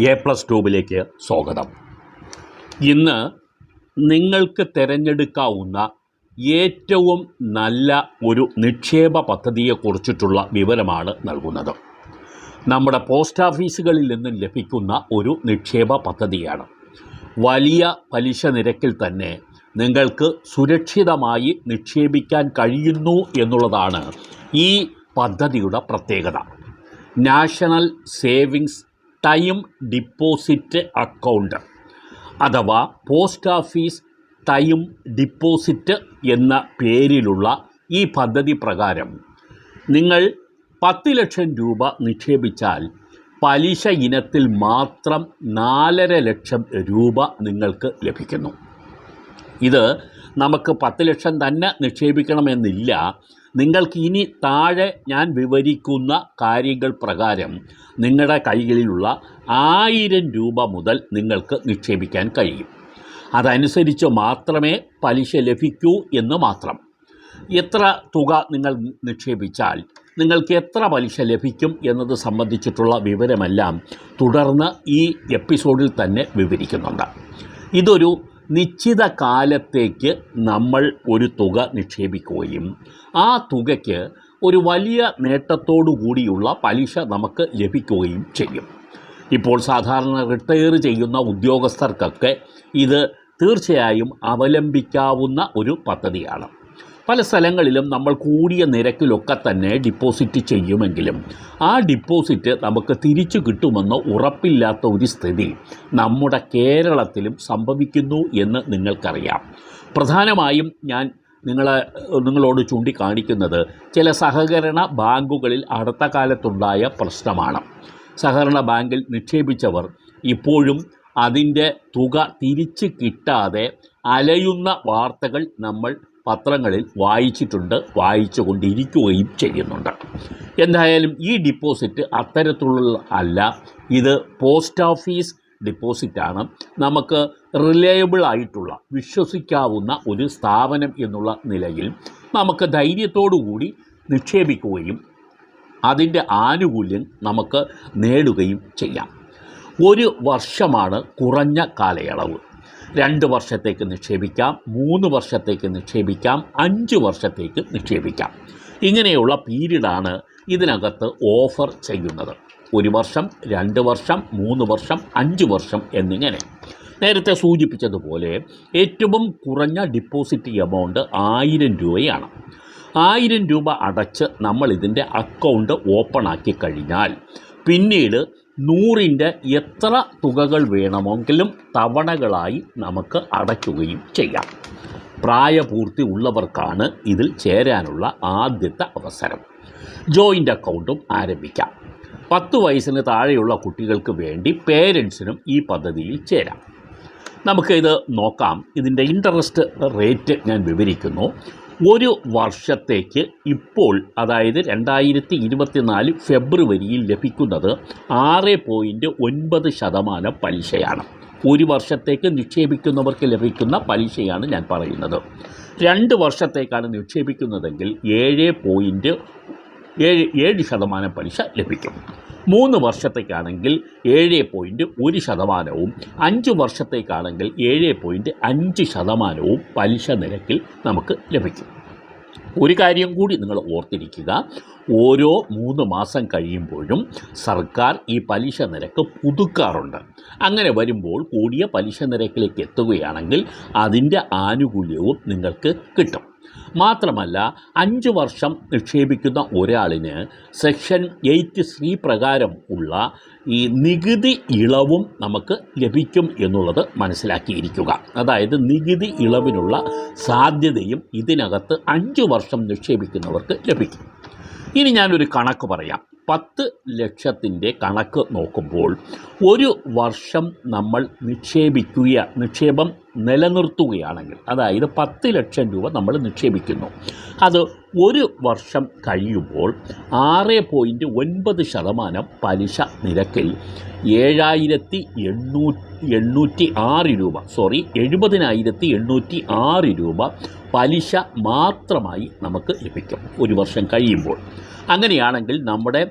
A plus ട്യൂബിലേക്ക് സ്വാഗതം. ഇന്ന് നിങ്ങൾക്ക് തിരഞ്ഞെടുക്കാവുന്ന ഏറ്റവും നല്ല ഒരു നിക്ഷേപ പദ്ധതിയെക്കുറിച്ചിട്ടുള്ള വിവരമാണ് നൽകുന്നത്. നമ്മുടെ പോസ്റ്റ് ഓഫീസുകളിൽ നിന്നും ലഭിക്കുന്ന ഒരു നിക്ഷേപ പദ്ധതിയാണ്. വലിയ പലിശ നിരക്കിൽ തന്നെ നിങ്ങൾക്ക് സുരക്ഷിതമായി നിക്ഷേപിക്കാൻ കഴിയുന്നു എന്നുള്ളതാണ് ഈ പദ്ധതിയുടെ പ്രത്യേകത. National savings time deposit account അഥവാ പോസ്റ്റ് ഓഫീസ് ടൈം ഡിപ്പോസിറ്റ് എന്ന പേരിലുള്ള ഈ പദ്ധതി പ്രകാരം നിങ്ങൾ പത്ത് ലക്ഷം രൂപ നിക്ഷേപിച്ചാൽ പലിശ ഇനത്തിൽ മാത്രം നാലര ലക്ഷം രൂപ നിങ്ങൾക്ക് ലഭിക്കുന്നു. ഇത് നമുക്ക് പത്ത് ലക്ഷം തന്നെ നിക്ഷേപിക്കണമെന്നില്ല. നിങ്ങൾക്ക് ഇനി താഴെ ഞാൻ വിവരിക്കുന്ന കാര്യങ്ങൾ പ്രകാരം നിങ്ങളുടെ കൈകളിലുള്ള ആയിരം രൂപ മുതൽ നിങ്ങൾക്ക് നിക്ഷേപിക്കാൻ കഴിയും. അതനുസരിച്ച് മാത്രമേ പലിശ ലഭിക്കൂ എന്ന് മാത്രം. എത്ര തുക നിങ്ങൾ നിക്ഷേപിച്ചാൽ നിങ്ങൾക്ക് എത്ര പലിശ ലഭിക്കും എന്നത് സംബന്ധിച്ചിട്ടുള്ള വിവരമെല്ലാം തുടർന്ന് ഈ എപ്പിസോഡിൽ തന്നെ വിവരിക്കുന്നുണ്ട്. ഇതൊരു നിശ്ചിത കാലത്തേക്ക് നമ്മൾ ഒരു തുക നിക്ഷേപിക്കുകയും ആ തുകയ്ക്ക് ഒരു വലിയ നേട്ടത്തോടു കൂടിയുള്ള പലിശ നമുക്ക് ലഭിക്കുകയും ചെയ്യും. ഇപ്പോൾ സാധാരണ റിട്ടയർ ചെയ്യുന്ന ഉദ്യോഗസ്ഥർക്കൊക്കെ ഇത് തീർച്ചയായും അവലംബിക്കാവുന്ന ഒരു പദ്ധതിയാണ്. പല സ്ഥലങ്ങളിലും നമ്മൾ കൂടിയ നിരക്കിലൊക്കെ തന്നെ ഡിപ്പോസിറ്റ് ചെയ്യുമെങ്കിലും ആ ഡിപ്പോസിറ്റ് നമുക്ക് തിരിച്ചു കിട്ടുമെന്ന് ഉറപ്പില്ലാത്ത ഒരു സ്ഥിതി നമ്മുടെ കേരളത്തിലും സംഭവിക്കുന്നു എന്ന് നിങ്ങൾക്കറിയാം. പ്രധാനമായും ഞാൻ നിങ്ങളെ നിങ്ങളോട് ചൂണ്ടിക്കാണിക്കുന്നത് ചില സഹകരണ ബാങ്കുകളിൽ അടുത്ത കാലത്തുണ്ടായ പ്രശ്നമാണ്. സഹകരണ ബാങ്കിൽ നിക്ഷേപിച്ചവർ ഇപ്പോഴും അതിന്റെ തുക തിരിച്ച് കിട്ടാതെ അലയുന്ന വാർത്തകൾ നമ്മൾ പത്രങ്ങളിൽ വായിച്ചിട്ടുണ്ട് വായിച്ചു കൊണ്ടിരിക്കുകയും ചെയ്യുന്നുണ്ട്. എന്തായാലും ഈ ഡിപ്പോസിറ്റ് അത്തരത്തിലുള്ള അല്ല. ഇത് പോസ്റ്റ് ഓഫീസ് ഡിപ്പോസിറ്റാണ് നമുക്ക് റിലയബിൾ ആയിട്ടുള്ള വിശ്വസിക്കാവുന്ന ഒരു സ്ഥാപനം എന്നുള്ള നിലയിൽ നമുക്ക് ധൈര്യത്തോടുകൂടി നിക്ഷേപിക്കുകയും അതിന്റെ ആനുകൂല്യം നമുക്ക് നേടുകയും ചെയ്യാം. ഒരു വർഷമാണ് കുറഞ്ഞ കാലയളവ്. രണ്ട് വർഷത്തേക്ക് നിക്ഷേപിക്കാം മൂന്ന് വർഷത്തേക്ക് നിക്ഷേപിക്കാം അഞ്ച് വർഷത്തേക്ക് നിക്ഷേപിക്കാം. ഇങ്ങനെയുള്ള പീരീഡാണ് ഇതിനകത്ത് ഓഫർ ചെയ്യുന്നത്. ഒരു വർഷം രണ്ട് വർഷം മൂന്ന് വർഷം അഞ്ച് വർഷം എന്നിങ്ങനെ. നേരത്തെ സൂചിപ്പിച്ചതുപോലെ ഏറ്റവും കുറഞ്ഞ ഡിപ്പോസിറ്റ് എമൗണ്ട് ആയിരം രൂപയാണ്. ആയിരം രൂപ അടച്ച് നമ്മൾ ഇതിന്റെ അക്കൗണ്ട് ഓപ്പൺ ആക്കി കഴിഞ്ഞാൽ പിന്നീട് നൂറിന്റെ എത്ര തുകകൾ വേണമെങ്കിലും തവണകളായി നമുക്ക് അടയ്ക്കുകയും ചെയ്യാം. പ്രായപൂർത്തി ഉള്ളവർക്കാണ് ഇതിൽ ചേരാനുള്ള ആദ്യത്തെ അവസരം. ജോയിന്റ് അക്കൗണ്ടും ആരംഭിക്കാം. പത്ത് വയസ്സിന് താഴെയുള്ള കുട്ടികൾക്ക് വേണ്ടി പേരൻസിനും ഈ പദ്ധതിയിൽ ചേരാം. നമുക്കിത് നോക്കാം. ഇതിന്റെ ഇൻട്രസ്റ്റ് റേറ്റ് ഞാൻ വിവരിക്കുന്നു. ഒരു വർഷത്തേക്ക് ഇപ്പോൾ അതായത് രണ്ടായിരത്തി ഇരുപത്തിനാല് ഫെബ്രുവരിയിൽ ലഭിക്കുന്നത് ആറ് പോയിന്റ് ഒൻപത് ശതമാനം പലിശയാണ്. ഒരു വർഷത്തേക്ക് നിക്ഷേപിക്കുന്നവർക്ക് ലഭിക്കുന്ന പലിശയാണ് ഞാൻ പറയുന്നത്. രണ്ട് വർഷത്തേക്കാണ് നിക്ഷേപിക്കുന്നതെങ്കിൽ ഏഴ് പോയിന്റ് ഏഴ് ഏഴ് ശതമാനം പലിശ ലഭിക്കും. മൂന്ന് വർഷത്തേക്കാണെങ്കിൽ ഏഴ് പോയിന്റ് ഒരു ശതമാനവും അഞ്ച് വർഷത്തേക്കാണെങ്കിൽ ഏഴ് പോയിന്റ് അഞ്ച് ശതമാനവും പലിശ നിരക്കിൽ നമുക്ക് ലഭിക്കും. ഒരു കാര്യം കൂടി നിങ്ങൾ ഓർത്തിരിക്കുക ഓരോ മൂന്ന് മാസം കഴിയുമ്പോഴും സർക്കാർ ഈ പലിശ നിരക്ക് പുതുക്കാറുണ്ട്. അങ്ങനെ വരുമ്പോൾ കൂടിയ പലിശ നിരക്കിലേക്ക് എത്തുകയാണെങ്കിൽ അതിന്റെ ആനുകൂല്യവും നിങ്ങൾക്ക് കിട്ടും. മാത്രമല്ല അഞ്ച് വർഷം നിക്ഷേപിക്കുന്ന ഒരാളിന് സെക്ഷൻ എയ്റ്റ് സി പ്രകാരം ഉള്ള ഈ നികുതി ഇളവും നമുക്ക് ലഭിക്കും എന്നുള്ളത് മനസ്സിലാക്കിയിരിക്കുക. അതായത് നികുതി ഇളവിനുള്ള സാധ്യതയും ഇതിനകത്ത് അഞ്ച് വർഷം നിക്ഷേപിക്കുന്നവർക്ക് ലഭിക്കും. ഇനി ഞാനൊരു കണക്ക് പറയാം. പത്ത് ലക്ഷത്തിന്റെ കണക്ക് നോക്കുമ്പോൾ ഒരു വർഷം നമ്മൾ നിക്ഷേപിക്കുക നിക്ഷേപം നിലനിർത്തുകയാണെങ്കിൽ അതായത് പത്ത് ലക്ഷം രൂപ നമ്മൾ നിക്ഷേപിക്കുന്നു. അത് ഒരു വർഷം കഴിയുമ്പോൾ ആറ് പോയിന്റ് ഒൻപത് ശതമാനം പലിശ നിരക്കിൽ ഏഴായിരത്തി എണ്ണൂറ്റി എണ്ണൂറ്റി ആറ് രൂപ സോറി എഴുപതിനായിരത്തി എണ്ണൂറ്റി ആറ് രൂപ പലിശ മാത്രമായി നമുക്ക് ലഭിക്കും ഒരു വർഷം കഴിയുമ്പോൾ. അങ്ങനെയാണെങ്കിൽ നമ്മുടെ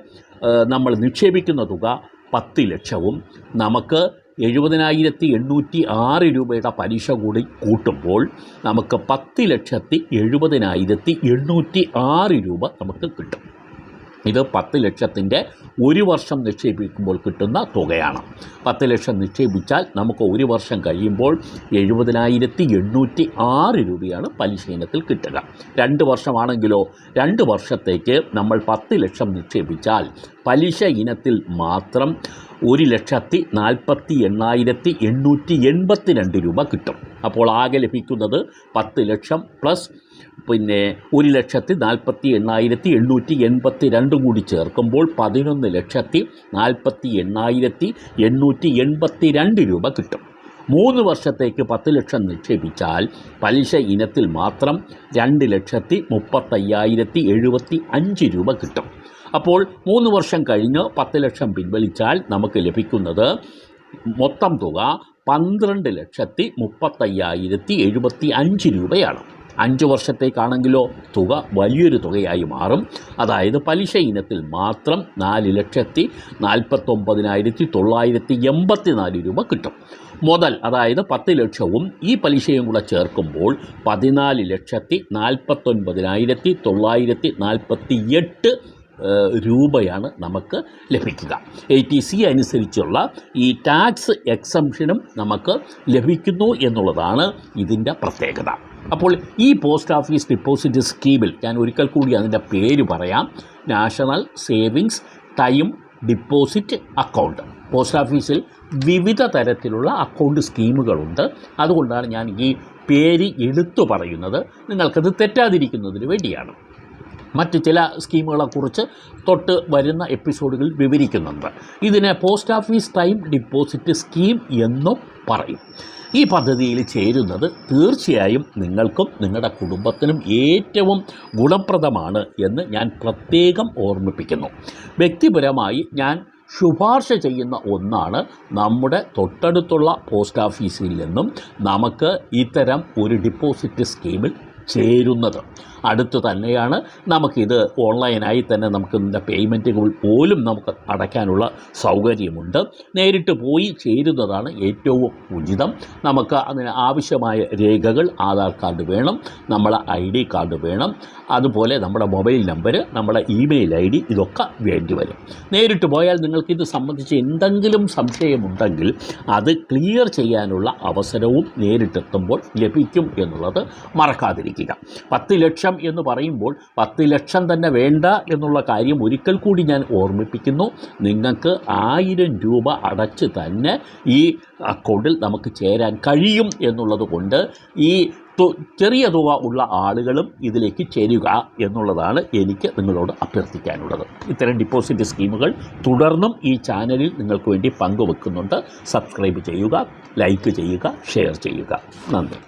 നമ്മൾ നിക്ഷേപിക്കുന്ന തുക പത്ത് ലക്ഷവും നമുക്ക് എഴുപതിനായിരത്തി എണ്ണൂറ്റി ആറ് രൂപയുടെ പലിശ കൂടി കൂട്ടുമ്പോൾ നമുക്ക് പത്ത് ലക്ഷത്തി എഴുപതിനായിരത്തി എണ്ണൂറ്റി ആറ് രൂപ നമുക്ക് കിട്ടും. ഇത് പത്ത് ലക്ഷത്തിന്റെ ഒരു വർഷം നിക്ഷേപിക്കുമ്പോൾ കിട്ടുന്ന തുകയാണ്. പത്ത് ലക്ഷം നിക്ഷേപിച്ചാൽ നമുക്ക് ഒരു വർഷം കഴിയുമ്പോൾ എഴുപതിനായിരത്തി എണ്ണൂറ്റി ആറ് രൂപയാണ് പലിശ ഇനത്തിൽ കിട്ടുക. രണ്ട് വർഷമാണെങ്കിലോ രണ്ട് വർഷത്തേക്ക് നമ്മൾ പത്ത് ലക്ഷം നിക്ഷേപിച്ചാൽ പലിശ ഇനത്തിൽ മാത്രം ഒരു ലക്ഷത്തി നാൽപ്പത്തി എണ്ണായിരത്തി എണ്ണൂറ്റി എൺപത്തി രണ്ട് രൂപ കിട്ടും. അപ്പോൾ ആകെ ലഭിക്കുന്നത് പത്ത് ലക്ഷം പ്ലസ് പിന്നെ ഒരു ലക്ഷത്തി നാൽപ്പത്തി എണ്ണായിരത്തി എണ്ണൂറ്റി എൺപത്തി രണ്ടും കൂടി ചേർക്കുമ്പോൾ പതിനൊന്ന് ലക്ഷത്തി നാൽപ്പത്തി എണ്ണായിരത്തി എണ്ണൂറ്റി എൺപത്തി രണ്ട് രൂപ കിട്ടും. മൂന്ന് വർഷത്തേക്ക് പത്ത് ലക്ഷം നിക്ഷേപിച്ചാൽ പലിശ ഇനത്തിൽ മാത്രം രണ്ട് ലക്ഷത്തി മുപ്പത്തയ്യായിരത്തി എഴുപത്തി അഞ്ച് രൂപ കിട്ടും. അപ്പോൾ മൂന്ന് വർഷം കഴിഞ്ഞ് പത്ത് ലക്ഷം പിൻവലിച്ചാൽ നമുക്ക് ലഭിക്കുന്നത് മൊത്തം തുക പന്ത്രണ്ട് ലക്ഷത്തി മുപ്പത്തയ്യായിരത്തി എഴുപത്തി അഞ്ച് രൂപയാണ്. അഞ്ച് വർഷത്തേക്കാണെങ്കിലോ തുക വലിയൊരു തുകയായി മാറും. അതായത് പലിശ ഇനത്തിൽ മാത്രം നാല് ലക്ഷത്തി നാൽപ്പത്തൊമ്പതിനായിരത്തി തൊള്ളായിരത്തി എൺപത്തി നാല് രൂപ കിട്ടും. മുതൽ അതായത് പത്ത് ലക്ഷവും ഈ പലിശയും കൂടെ ചേർക്കുമ്പോൾ പതിനാല് ലക്ഷത്തി നാൽപ്പത്തൊൻപതിനായിരത്തി തൊള്ളായിരത്തി നാൽപ്പത്തി എട്ട് രൂപയാണ് നമുക്ക് ലഭിക്കുക. എ ടി സി അനുസരിച്ചുള്ള ഈ ടാക്സ് എക്സംഷനും നമുക്ക് ലഭിക്കുന്നു എന്നുള്ളതാണ് ഇതിന്റെ പ്രത്യേകത. അപ്പോൾ ഈ പോസ്റ്റ് ഓഫീസ് ഡിപ്പോസിറ്റ് സ്കീമിൽ ഞാൻ ഒരിക്കൽ കൂടി അതിന്റെ പേര് പറയാം. National savings time deposit account post ഓഫീസിൽ വിവിധ തരത്തിലുള്ള അക്കൗണ്ട് സ്കീമുകളുണ്ട് അതുകൊണ്ടാണ് ഞാൻ ഈ പേര് എടുത്തു പറയുന്നത്. നിങ്ങൾക്കത് തെറ്റാതിരിക്കുന്നതിന് വേണ്ടിയാണ്. മറ്റ് ചില സ്കീമുകളെക്കുറിച്ച് തൊട്ട് വരുന്ന എപ്പിസോഡുകളിൽ വിവരിക്കുന്നുണ്ട്. ഇതിനെ post office time deposit scheme എന്നും പറയും. ഈ പദ്ധതിയിൽ ചേരുന്നത് തീർച്ചയായും നിങ്ങൾക്കും നിങ്ങളുടെ കുടുംബത്തിനും ഏറ്റവും ഗുണപ്രദമാണ് എന്ന് ഞാൻ പ്രത്യേകം ഓർമ്മിപ്പിക്കുന്നു. വ്യക്തിപരമായി ഞാൻ ശുപാർശ ചെയ്യുന്ന ഒന്നാണ് നമ്മുടെ തൊട്ടടുത്തുള്ള പോസ്റ്റ് ഓഫീസിൽ നിന്നും നമുക്ക് ഇത്തരം ഒരു ഡിപ്പോസിറ്റ് സ്കീമിൽ ചേരുന്നത്. അടുത്ത് തന്നെയാണ്. നമുക്കിത് ഓൺലൈനായി തന്നെ നമുക്ക് ഇതിന്റെ പേയ്മെന്റുകൾ പോലും നമുക്ക് അടയ്ക്കാനുള്ള സൗകര്യമുണ്ട്. നേരിട്ട് പോയി ചേരുന്നതാണ് ഏറ്റവും ഉചിതം. നമുക്ക് അതിന് ആവശ്യമായ രേഖകൾ ആധാർ കാർഡ് വേണം നമ്മളെ ഐ ഡി കാർഡ് വേണം അതുപോലെ നമ്മുടെ മൊബൈൽ നമ്പർ നമ്മുടെ ഇമെയിൽ ഐ ഡി ഇതൊക്കെ വേണ്ടിവരും നേരിട്ട് പോയാൽ നിങ്ങൾക്ക് നിങ്ങൾക്കിത് സംബന്ധിച്ച് എന്തെങ്കിലും സംശയമുണ്ടെങ്കിൽ അത് ക്ലിയർ ചെയ്യാനുള്ള അവസരവും നേരിട്ടെത്തുമ്പോൾ ലഭിക്കും എന്നുള്ളത് മറക്കാതിരിക്കുക. പത്ത് ലക്ഷം എന്ന് പറയുമ്പോൾ പത്ത് ലക്ഷം തന്നെ വേണ്ട എന്നുള്ള കാര്യം ഒരിക്കൽ കൂടി ഞാൻ ഓർമ്മിപ്പിക്കുന്നു. നിങ്ങൾക്ക് ആയിരം രൂപ അടച്ച് തന്നെ ഈ അക്കൗണ്ടിൽ നമുക്ക് ചേരാൻ കഴിയും എന്നുള്ളത് കൊണ്ട് ഈ ചെറിയ തുക ഉള്ള ആളുകളും ഇതിലേക്ക് ചേരുക എന്നുള്ളതാണ് എനിക്ക് നിങ്ങളോട് അഭ്യർത്ഥിക്കാനുള്ളത്. ഇത്തരം ഡിപ്പോസിറ്റ് സ്കീമുകൾ തുടർന്നും ഈ ചാനലിൽ നിങ്ങൾക്ക് വേണ്ടി പങ്കുവെക്കുന്നുണ്ട്. സബ്സ്ക്രൈബ് ചെയ്യുക ലൈക്ക് ചെയ്യുക ഷെയർ ചെയ്യുക. നന്ദി.